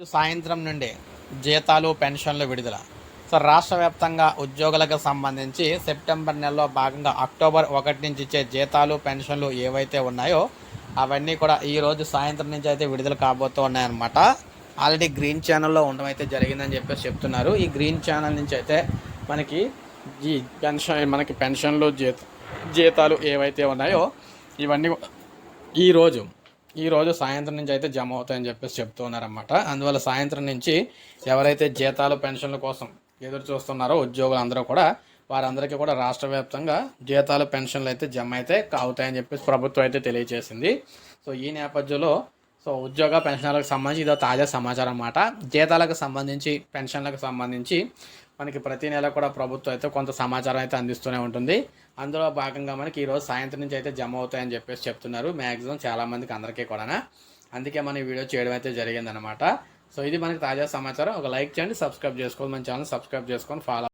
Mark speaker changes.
Speaker 1: సాయంత్రం నుండి జీతాలు పెన్షన్లు విడుదల. సో రాష్ట్ర వ్యాప్తంగా ఉద్యోగులకు సంబంధించి సెప్టెంబర్ నెలలో భాగంగా అక్టోబర్ ఒకటి నుంచి ఇచ్చే జీతాలు పెన్షన్లు ఏవైతే ఉన్నాయో అవన్నీ కూడా ఈ రోజు సాయంత్రం నుంచి అయితే విడుదల కాబోతూ ఉన్నాయన్నమాట ఆల్రెడీ గ్రీన్ ఛానల్లో ఉండడం అయితే జరిగిందని చెప్పేసి చెప్తున్నారు. ఈ గ్రీన్ ఛానల్ నుంచి అయితే మనకి ఈ పెన్షన్ మనకి పెన్షన్లు జీత జీతాలు ఏవైతే ఉన్నాయో ఇవన్నీ ఈరోజు ఈరోజు ఈ రోజు సాయంత్రం నుంచి అయితే జమ అవుతాయని చెప్పేసి చెప్తూ ఉన్నారన్నమాట. అందువల్ల సాయంత్రం నుంచి ఎవరైతే జీతాలు పెన్షన్ల కోసం ఎదురు చూస్తున్నారో ఉద్యోగులందరూ కూడా వారందరికీ కూడా రాష్ట్ర వ్యాప్తంగా జీతాలు పెన్షన్లు అయితే జమ అయితే అవుతాయని చెప్పేసి ప్రభుత్వం అయితే తెలియజేసింది. సో ఈ నేపథ్యంలో సో ఉద్యోగ పెన్షన్లకు సంబంధించి ఇదో తాజా సమాచారం అన్నమాట. జీతాలకు సంబంధించి పెన్షన్లకు సంబంధించి మనకి ప్రతి నెల కూడా ప్రభుత్వం అయితే కొంత సమాచారం అయితే అందిస్తూనే ఉంటుంది. అందులో భాగంగా మనకి ఈరోజు సాయంత్రం నుంచి అయితే జమ అవుతాయని చెప్పేసి చెప్తున్నారు. మ్యాక్సిమం చాలా మందికి అందరికీ కూడా అందుకే మనం ఈ వీడియో చేయడం అయితే జరిగిందనమాట సో ఇది మనకి తాజా సమాచారం. ఒక లైక్ చేయండి సబ్స్క్రైబ్ చేసుకోండి మన ఛానల్ సబ్స్క్రైబ్ చేసుకొని ఫాలో